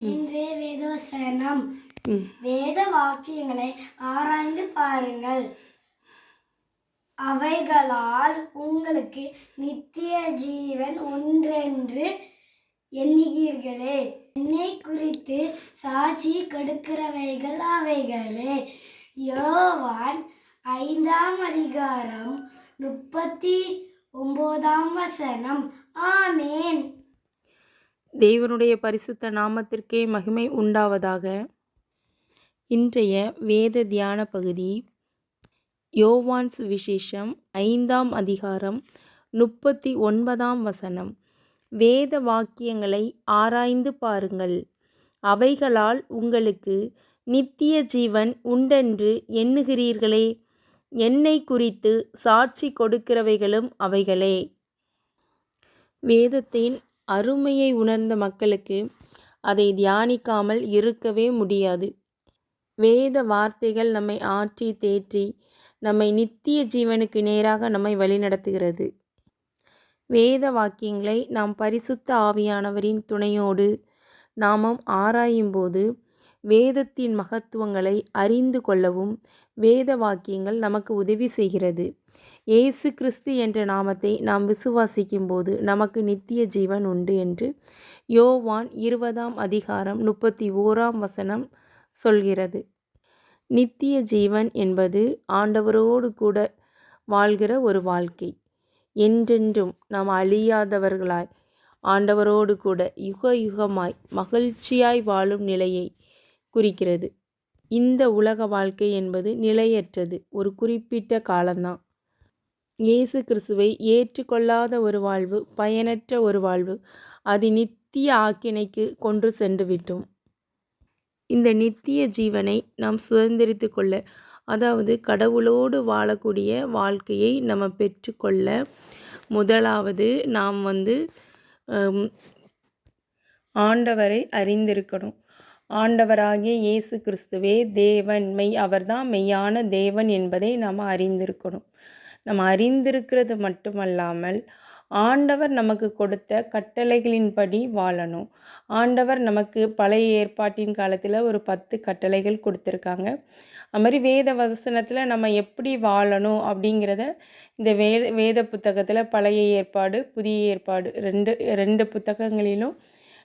இன்றைய வேதவசனம். வேத வாக்கியங்களை ஆராய்ந்து பாருங்கள். அவைகளால் உங்களுக்கு நித்திய ஜீவன் ஒன்றென்று எண்ணுகிறீர்களே. என்னை குறித்து சாட்சி கொடுக்கிறவைகள் அவைகளே. யோவான் ஐந்தாம் அதிகாரம் முப்பத்தி ஒன்பதாம் வசனம். ஆமேன். தேவனுடைய பரிசுத்த நாமத்திற்கே மகிமை உண்டாவதாக. இன்றைய வேத தியான பகுதி யோவான் சுவிசேஷம் ஐந்தாம் அதிகாரம் முப்பத்தி ஒன்பதாம் வசனம். வேத வாக்கியங்களை ஆராய்ந்து பாருங்கள். அவைகளால் உங்களுக்கு நித்திய ஜீவன் உண்டென்று எண்ணுகிறீர்களே. என்னை குறித்து சாட்சி கொடுக்கிறவைகளும் அவைகளே. வேதத்தின் அருமையை உணர்ந்த மக்களுக்கு அதை தியானிக்காமல் இருக்கவே முடியாது. வேத வார்த்தைகள் நம்மை ஆற்றி தேற்றி நம்மை நித்திய ஜீவனுக்கு நேராக நம்மை வழிநடத்துகிறது. வேத வாக்கியங்களை நாம் பரிசுத்த ஆவியானவரின் துணையோடு நாமும் ஆராயும்போது வேதத்தின் மகத்துவங்களை அறிந்து கொள்ளவும் வேத வாக்கியங்கள் நமக்கு உதவி செய்கிறது. இயேசு கிறிஸ்து என்ற நாமத்தை நாம் விசுவாசிக்கும் போது நமக்கு நித்திய ஜீவன் உண்டு என்று யோவான் இருபதாம் அதிகாரம் முப்பத்தி ஓராம் வசனம் சொல்கிறது. நித்திய ஜீவன் என்பது ஆண்டவரோடு கூட வாழ்கிற ஒரு வாழ்க்கை. என்றென்றும் நாம் அழியாதவர்களாய் ஆண்டவரோடு கூட யுக யுகமாய் மகிழ்ச்சியாய் வாழும் நிலையை குறிக்கிறது. இந்த உலக வாழ்க்கை என்பது நிலையற்றது. ஒரு குறிப்பிட்ட காலம்தான். இயேசு கிறிஸ்துவை ஏற்றுக்கொள்ளாத ஒரு வாழ்வு பயனற்ற ஒரு வாழ்வு அது நித்திய ஆக்கினைக்கு கொண்டு சென்று விட்டோம். இந்த நித்திய ஜீவனை நாம் சுதந்திரித்து கொள்ள அதாவது கடவுளோடு வாழக்கூடிய வாழ்க்கையை நம்ம பெற்றுக்கொள்ள முதலாவது நாம் வந்து ஆண்டவரை அறிந்திருக்கணும். ஆண்டவராகிய இயேசு கிறிஸ்துவே தேவன் மெய் அவர்தான் மெய்யான தேவன் என்பதை நாம் அறிந்திருக்கணும். நம்ம அறிந்திருக்கிறது மட்டுமல்லாமல் ஆண்டவர் நமக்கு கொடுத்த கட்டளைகளின்படி வாழணும். ஆண்டவர் நமக்கு பழைய ஏற்பாட்டின் காலத்தில் ஒரு பத்து கட்டளைகள் கொடுத்துருக்காங்க. அது மாதிரி வேத வசனத்தில் நம்ம எப்படி வாழணும் அப்படிங்கிறத இந்த வே வேத புத்தகத்தில் பழைய ஏற்பாடு புதிய ஏற்பாடு ரெண்டு ரெண்டு புத்தகங்களிலும்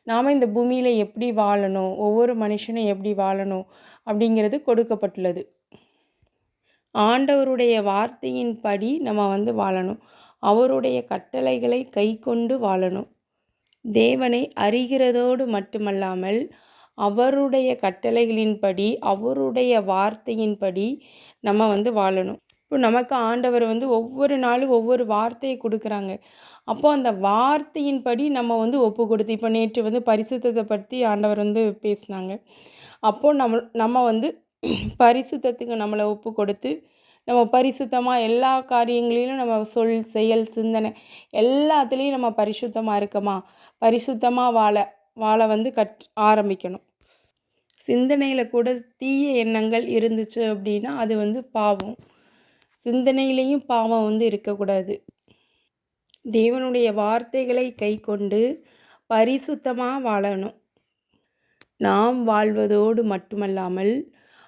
நாம் இந்த பூமியில் எப்படி வாழணும் ஒவ்வொரு மனுஷனும் எப்படி வாழணும் அப்படிங்கிறது கொடுக்கப்பட்டுள்ளது. ஆண்டவருடைய வார்த்தையின்படி நம்ம வந்து வாழணும். அவருடைய கட்டளைகளை கை கொண்டு வாழணும். தேவனை அறிகிறதோடு மட்டுமல்லாமல் அவருடைய கட்டளைகளின்படி அவருடைய வார்த்தையின்படி நம்ம வந்து வாழணும். இப்போ நமக்கு ஆண்டவர் வந்து ஒவ்வொரு நாளும் ஒவ்வொரு வார்த்தையை கொடுக்குறாங்க. அப்போ அந்த வார்த்தையின்படி நம்ம வந்து ஒப்பு கொடுத்து இப்போ நேற்று வந்து பரிசுத்தத்தை பற்றி ஆண்டவர் வந்து பேசினாங்க. அப்போது நம்ம நம்ம வந்து பரிசுத்தத்துக்கு நம்மளை ஒப்பு கொடுத்து நம்ம பரிசுத்தமாக எல்லா காரியங்களிலும் நம்ம சொல் செயல் சிந்தனை எல்லாத்துலேயும் நம்ம பரிசுத்தமாக இருக்கமா? பரிசுத்தமாக வாழ வாழ வந்து கட் ஆரம்பிக்கணும். சிந்தனையில் கூட தீய எண்ணங்கள் இருந்துச்சு அப்படின்னா அது வந்து பாவம். சிந்தனையிலையும் பாவம் வந்து இருக்கக்கூடாது. தேவனுடைய வார்த்தைகளை கை கொண்டு பரிசுத்தமாக வாழணும். நாம் வாழ்வதோடு மட்டுமல்லாமல்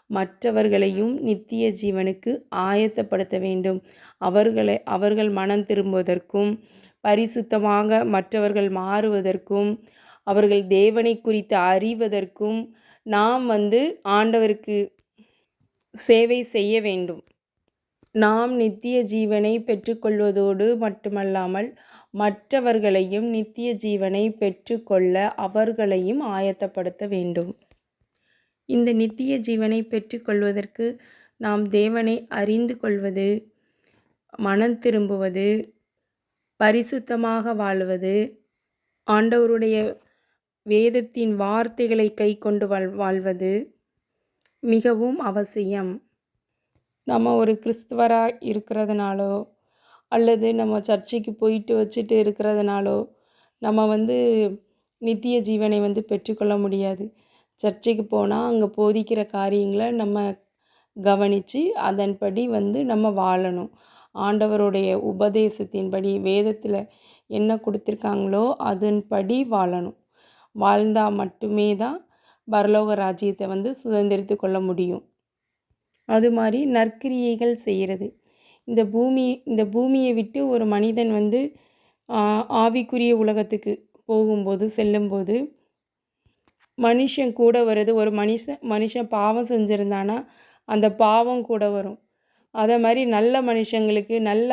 மற்றவர்களையும் நித்திய ஜீவனுக்கு ஆயத்தப்படுத்த வேண்டும். அவர்களை அவர்கள் மனம் திரும்புவதற்கும் பரிசுத்தமாக மற்றவர்கள் மாறுவதற்கும் அவர்கள் தேவனை குறித்து அறிவதற்கும் நாம் வந்து ஆண்டவருக்கு சேவை செய்ய வேண்டும். நாம் நித்திய ஜீவனை பெற்றுக்கொள்வதோடு மட்டுமல்லாமல் மற்றவர்களையும் நித்திய ஜீவனை பெற்றுக்கொள்ள அவர்களையும் ஆயத்தப்படுத்த வேண்டும். இந்த நித்திய ஜீவனை பெற்றுக்கொள்வதற்கு நாம் தேவனை அறிந்து கொள்வது மனம் திரும்புவது பரிசுத்தமாக வாழ்வது ஆண்டவருடைய வேதத்தின் வார்த்தைகளை கை கொண்டு வாழ் வாழ்வது மிகவும் அவசியம். நம்ம ஒரு கிறிஸ்துவராக இருக்கிறதுனாலோ அல்லது நம்ம சர்ச்சைக்கு போயிட்டு வச்சுட்டு இருக்கிறதுனாலோ நம்ம வந்து நித்திய ஜீவனை வந்து பெற்றுக்கொள்ள முடியாது. சர்ச்சைக்கு போனால் அங்கே போதிக்கிற காரியங்களை நம்ம கவனித்து அதன்படி வந்து நம்ம வாழணும். ஆண்டவருடைய உபதேசத்தின்படி வேதத்தில் என்ன கொடுத்துருக்காங்களோ அதன்படி வாழணும். வாழ்ந்தால் மட்டுமே தான் பரலோக ராஜ்யத்தை வந்து சுதந்திரித்து கொள்ள முடியும். அது மாதிரி நற்கிரியைகள் செய்கிறது இந்த பூமி இந்த பூமியை விட்டு ஒரு மனிதன் வந்து ஆவிக்குரிய உலகத்துக்கு போகும்போது செல்லும்போது மனுஷன் கூட வருது ஒரு மனுஷன் மனுஷன் பாவம் செஞ்சுருந்தானா அந்த பாவம் கூட வரும். அதே மாதிரி நல்ல மனுஷங்களுக்கு நல்ல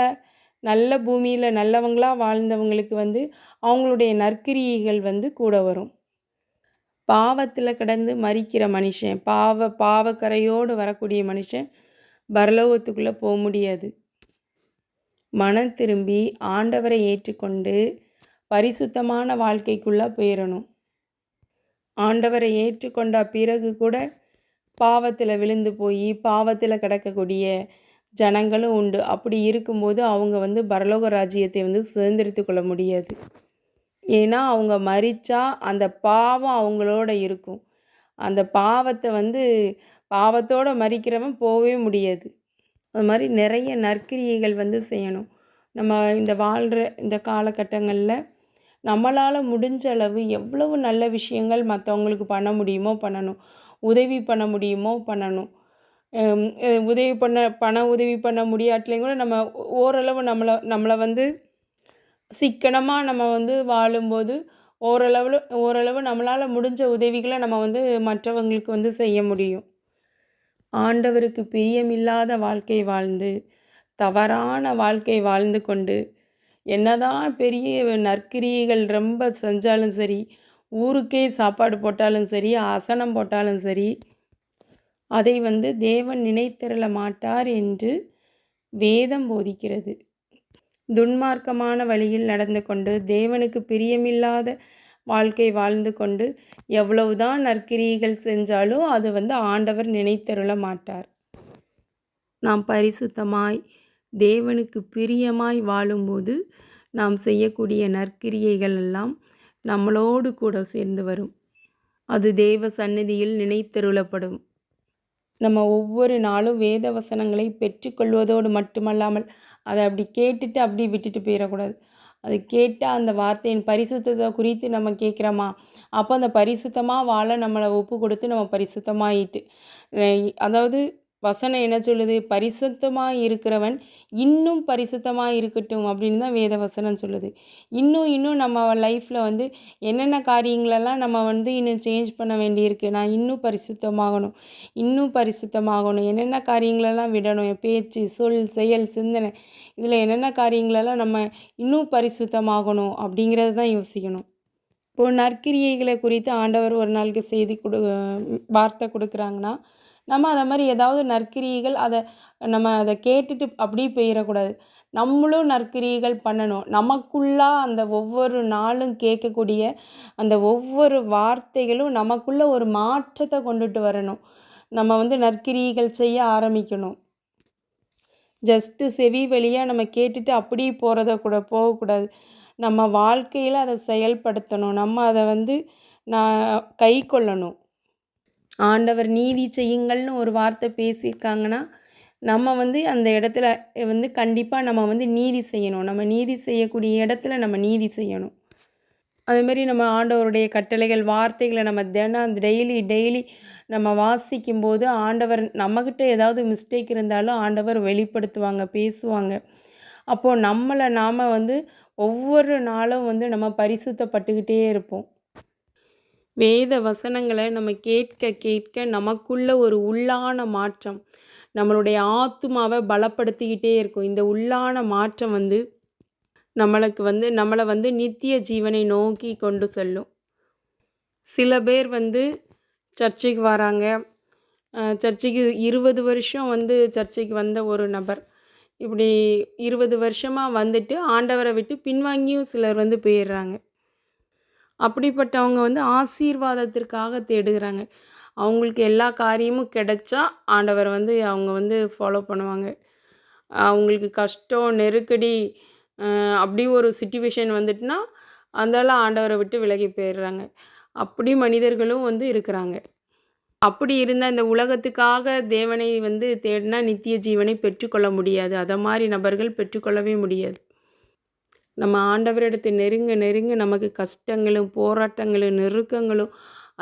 நல்ல பூமியில் நல்லவங்களாக வாழ்ந்தவங்களுக்கு வந்து அவங்களுடைய நற்கிரியைகள் வந்து கூட வரும். பாவத்தில் கிடந்து மறிக்கிற மனுஷன் பாவ பாவக்கரையோடு வரக்கூடிய மனுஷன் பரலோகத்துக்குள்ளே போக முடியாது. மனம் திரும்பி ஆண்டவரை ஏற்றுக்கொண்டு பரிசுத்தமான வாழ்க்கைக்குள்ளே போயிடணும் ஆண்டவரை ஏற்றுக்கொண்ட பிறகு கூட பாவத்தில் விழுந்து போய் பாவத்தில் கிடக்கக்கூடிய ஜனங்களும் உண்டு. அப்படி இருக்கும்போது அவங்க வந்து பரலோக ராஜ்யத்தை வந்து சுதந்திரித்து கொள்ள முடியாது. ஏன்னா அவங்க மறிச்சா அந்த பாவம் அவங்களோட இருக்கும். அந்த பாவத்தை வந்து பாவத்தோடு மறிக்கிறவன் போகவே முடியாது. அது மாதிரி நிறைய நற்கிரியைகள் வந்து செய்யணும். நம்ம இந்த வாழ்கிற இந்த காலகட்டங்களில் நம்மளால் முடிஞ்ச அளவு எவ்வளவு நல்ல விஷயங்கள் மற்றவங்களுக்கு பண்ண முடியுமோ பண்ணணும். உதவி பண்ண முடியுமோ பண்ணணும். உதவி பண்ண பண உதவி பண்ண முடியாட்டிலையும் கூட நம்ம ஓரளவு நம்மளை நம்மளை வந்து சிக்கனமாக நம்ம வந்து வாழும்போது ஓரளவில் ஓரளவு நம்மளால் முடிஞ்ச உதவிகளை நம்ம வந்து மற்றவங்களுக்கு வந்து செய்ய முடியும். ஆண்டவருக்கு பிரியமில்லாத வாழ்க்கை வாழ்ந்து தவறான வாழ்க்கை வாழ்ந்து கொண்டு என்னதான் பெரிய நற்கிரியைகள் ரொம்ப செஞ்சாலும் சரி ஊருக்கே சாப்பாடு போட்டாலும் சரி அசனம் போட்டாலும் சரி அதை வந்து தேவன் நினைத்திரள மாட்டார் என்று வேதம் போதிக்கிறது. துன்மார்க்கமான வழியில் நடந்து கொண்டு தேவனுக்கு பிரியமில்லாத வாழ்க்கை வாழ்ந்து கொண்டு எவ்வளவுதான் நற்கிரியைகள் செஞ்சாலும் அது வந்து ஆண்டவர் நினைத்தருள மாட்டார். நாம் பரிசுத்தமாய் தேவனுக்கு பிரியமாய் வாழும்போது நாம் செய்யக்கூடிய நற்கிரியைகள் எல்லாம் நம்மளோடு கூட சேர்ந்து வரும். அது தேவ சந்நிதியில் நினைத்தருளப்படும். நம்ம ஒவ்வொரு நாளும் வேத வசனங்களை பெற்றுக்கொள்வதோடு மட்டுமல்லாமல் அதை அப்படி கேட்டுட்டு அப்படி விட்டுட்டு போயிடக்கூடாது அது கேட்டால் அந்த வார்த்தையின் பரிசுத்தத்தை குறித்து நம்ம கேட்குறோமா? அப்போ அந்த பரிசுத்தமாக வாழ நம்மளை ஒப்பு கொடுத்து நம்ம பரிசுத்தமாகிட்டு அதாவது வசனம் என்ன சொல்லுது? பரிசுத்தமாக இருக்கிறவன் இன்னும் பரிசுத்தமாக இருக்கட்டும் அப்படின்னு தான் வேத வசனம் சொல்லுது. இன்னும் இன்னும் நம்ம லைஃப்பில் வந்து என்னென்ன காரியங்களெல்லாம் நம்ம வந்து இன்னும் சேஞ்ச் பண்ண வேண்டியிருக்கு? நான் இன்னும் பரிசுத்தமாகணும் இன்னும் பரிசுத்தமாகணும். என்னென்ன காரியங்களெல்லாம் விடணும்? என் பேச்சு சொல் செயல் சிந்தனை இதில் என்னென்ன காரியங்களெல்லாம் நம்ம இன்னும் பரிசுத்தமாகணும் அப்படிங்கிறது தான் யோசிக்கணும். இப்போது நற்கிரியைகளை குறித்து ஆண்டவர் ஒரு நாளுக்கு செய்தி கொடு வார்த்தை கொடுக்குறாங்கன்னா நம்ம அதை மாதிரி ஏதாவது நற்கிரியைகள் அதை நம்ம அதை கேட்டுட்டு அப்படியே போயிடக்கூடாது நம்மளும் நற்கிரியைகள் பண்ணணும். நமக்குள்ளா அந்த ஒவ்வொரு நாளும் கேட்கக்கூடிய அந்த ஒவ்வொரு வார்த்தைகளும் நமக்குள்ள ஒரு மாற்றத்தை கொண்டுட்டு வரணும். நம்ம வந்து நற்கிரியைகள் செய்ய ஆரம்பிக்கணும். ஜஸ்ட்டு செவி வழியாக நம்ம கேட்டுட்டு அப்படியே போகிறத கூட போகக்கூடாது. நம்ம வாழ்க்கையில் அதை செயல்படுத்தணும். நம்ம அதை வந்து நான் கை கொள்ளணும். ஆண்டவர் நீதி செய்யுங்கள்னு ஒரு வார்த்தை பேசியிருக்காங்கன்னா நம்ம வந்து அந்த இடத்துல வந்து கண்டிப்பாக நம்ம வந்து நீதி செய்யணும். நம்ம நீதி செய்யக்கூடிய இடத்துல நம்ம நீதி செய்யணும். அதுமாரி நம்ம ஆண்டவருடைய கட்டளைகள் வார்த்தைகளை நம்ம தினம் டெய்லி டெய்லி நம்ம வாசிக்கும்போது ஆண்டவர் நம்மக்கிட்ட ஏதாவது மிஸ்டேக் இருந்தாலும் ஆண்டவர் வெளிப்படுத்துவாங்க பேசுவாங்க. அப்போது நம்மளை நாம் வந்து ஒவ்வொரு நாளும் வந்து நம்ம பரிசுத்தப்பட்டுக்கிட்டே இருப்போம். வேத வசனங்களை நம்ம கேட்க கேட்க நமக்குள்ள ஒரு உள்ளான மாற்றம். நம்மளுடைய ஆத்துமாவை பலப்படுத்திக்கிட்டே இருக்கும். இந்த உள்ளான மாற்றம் வந்து நம்மளுக்கு வந்து நம்மளை வந்து நித்திய ஜீவனை நோக்கி கொண்டு செல்லும். சில பேர் வந்து சர்ச்சுக்கு வராங்க. சர்ச்சைக்கு சர்ச்சுக்கு இருபது வருஷம் வந்து சர்ச்சுக்கு வந்த ஒரு நபர். இப்படி இருபது வருஷமாக வந்துட்டு ஆண்டவரை விட்டு பின்வாங்கியும் சிலர் வந்து போயிடுறாங்க. அப்படிப்பட்டவங்க வந்து ஆசீர்வாதத்திற்காக தேடுகிறாங்க. அவங்களுக்கு எல்லா காரியமும் கிடைச்சா ஆண்டவர் வந்து அவங்க வந்து ஃபாலோ பண்ணுவாங்க. அவங்களுக்கு கஷ்டம் நெருக்கடி அப்படி ஒரு சுச்சுவேஷன் வந்துட்டுனா அதெல்லாம் ஆண்டவரை விட்டு விலகி போயிடுறாங்க. அப்படி மனிதர்களும் வந்து இருக்கிறாங்க. அப்படி இருந்தால் இந்த உலகத்துக்காக தேவனை வந்து தேடினா நித்திய ஜீவனை பெற்றுக்கொள்ள முடியாது. அதை மாதிரி நபர்கள் பெற்றுக்கொள்ளவே முடியாது. நம்ம ஆண்டவரிடத்தை நெருங்க நெருங்க நமக்கு கஷ்டங்களும் போராட்டங்களும் நெருக்கங்களும்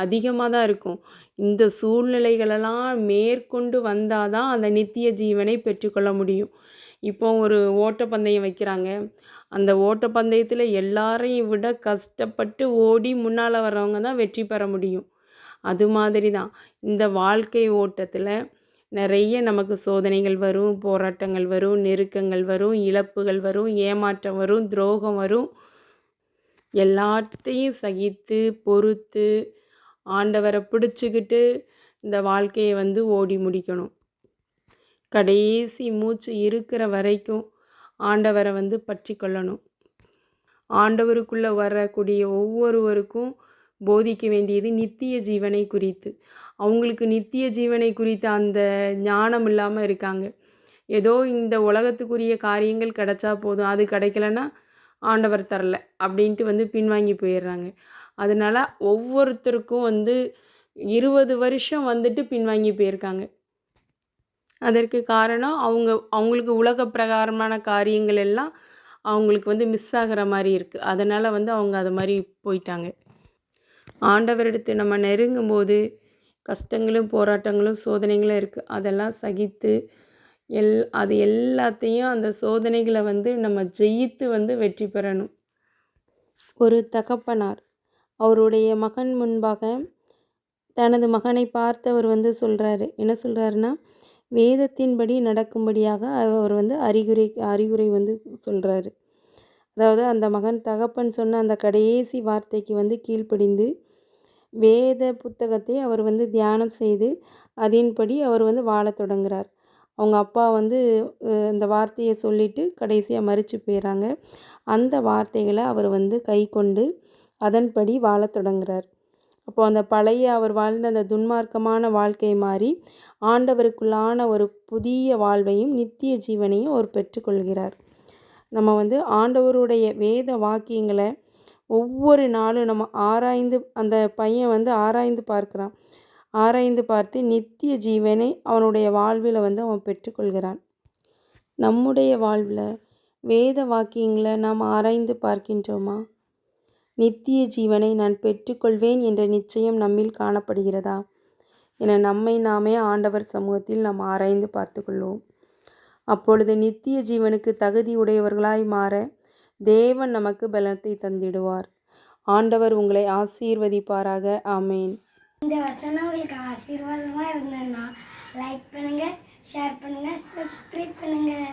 அதிகமாக தான் இருக்கும். இந்த சூழ்நிலைகளெல்லாம் மேற்கொண்டு வந்தால் தான் அந்த நித்திய ஜீவனை பெற்றுக்கொள்ள முடியும். இப்போ ஒரு ஓட்டப்பந்தயம் வைக்கிறாங்க. அந்த ஓட்டப்பந்தயத்தில் எல்லாரையும் விட கஷ்டப்பட்டு ஓடி முன்னால் வர்றவங்க தான் வெற்றி பெற முடியும். அது மாதிரி தான் இந்த வாழ்க்கை ஓட்டத்தில் நிறைய நமக்கு சோதனைகள் வரும் போராட்டங்கள் வரும் நெருக்கங்கள் வரும் இழப்புகள் வரும் ஏமாற்றம் வரும் துரோகம் வரும். எல்லாத்தையும் சகித்து பொறுத்து ஆண்டவரை பிடிச்சிக்கிட்டு இந்த வாழ்க்கையை வந்து ஓடி முடிக்கணும். கடைசி மூச்சு இருக்கிற வரைக்கும் ஆண்டவரை வந்து பற்றி கொள்ளணும். ஆண்டவருக்குள்ளே வரக்கூடிய ஒவ்வொருவருக்கும் போதிக்க வேண்டியது நித்திய ஜீவனை குறித்து. அவங்களுக்கு நித்திய ஜீவனை குறித்த அந்த ஞானம் இல்லாமல் இருக்காங்க. ஏதோ இந்த உலகத்துக்குரிய காரியங்கள் கிடைச்சா போதும் அது கிடைக்கலன்னா ஆண்டவர் தரல அப்படின்ட்டு வந்து பின்வாங்கி போயிடுறாங்க. அதனால் ஒவ்வொருத்தருக்கும் வந்து இருபது வருஷம் வந்துட்டு பின்வாங்கி போயிருக்காங்க. அதற்கு காரணம் அவங்க அவங்களுக்கு உலக பிரகாரமான காரியங்கள் எல்லாம் அவங்களுக்கு வந்து மிஸ் ஆகிற மாதிரி இருக்குது அதனால் வந்து அவங்க அது மாதிரி போயிட்டாங்க. ஆண்டவரிடத்தை நம்ம நெருங்கும் போது கஷ்டங்களும் போராட்டங்களும் சோதனைகளும் இருக்குது அதெல்லாம் சகித்து எல் அது எல்லாத்தையும் அந்த சோதனைகளை வந்து நம்ம ஜெயித்து வந்து வெற்றி பெறணும். ஒரு தகப்பனார் அவருடைய மகன் முன்பாக தனது மகனை பார்த்தவர் வந்து சொல்கிறாரு என்ன சொல்கிறாருன்னா வேதத்தின்படி நடக்கும்படியாக அவர் வந்து அறிகுறை அறிவுரை வந்து சொல்கிறாரு அதாவது அந்த மகன் தகப்பன் சொன்ன அந்த கடைசி வார்த்தைக்கு வந்து கீழ்ப்படிந்து வேத புத்தகத்தை அவர் வந்து தியானம் செய்து அதன்படி அவர் வந்து வாழ தொடங்குறார். அவங்க அப்பா வந்து இந்த அந்த வார்த்தையை சொல்லிட்டு கடைசியாக மறித்து போயிடுறாங்க அந்த வார்த்தைகளை அவர் வந்து கை கொண்டு அதன்படி வாழத் தொடங்குறார். அப்போ அந்த பழைய அவர் வாழ்ந்த அந்த துன்மார்க்கமான வாழ்க்கை மாறி ஆண்டவருக்குள்ளான ஒரு புதிய வாழ்வையும் நித்திய ஜீவனையும் அவர் பெற்றுக்கொள்கிறார். நம்ம வந்து ஆண்டவருடைய வேத வாக்கியங்களை ஒவ்வொரு நாளும் நம்ம ஆராய்ந்து அந்த பையன் வந்து ஆராய்ந்து பார்க்குறான். ஆராய்ந்து பார்த்து நித்திய ஜீவனை அவனுடைய வாழ்வில் வந்து அவன் பெற்றுக்கொள்கிறான். நம்முடைய வாழ்வில் வேத வாக்கியங்களை நாம் ஆராய்ந்து பார்க்கின்றோமா? நித்திய ஜீவனை நான் பெற்றுக்கொள்வேன் என்ற நிச்சயம் நம்மில் காணப்படுகிறதா? என நம்மை நாமே ஆண்டவர் சமூகத்தில் நாம் ஆராய்ந்து பார்த்துக்கொள்வோம் அப்பொழுது நித்திய ஜீவனுக்கு தகுதி உடையவர்களாய் மாற தேவன் நமக்கு பலத்தை தந்திடுவார். ஆண்டவர் உங்களை ஆசீர்வதிப்பாராக. ஆமேன். இந்த வசனம் உங்களுக்கு ஆசீர்வாதமாக இருந்ததுன்னா லைக் பண்ணுங்கள் ஷேர் பண்ணுங்கள் சப்ஸ்கிரைப் பண்ணுங்கள்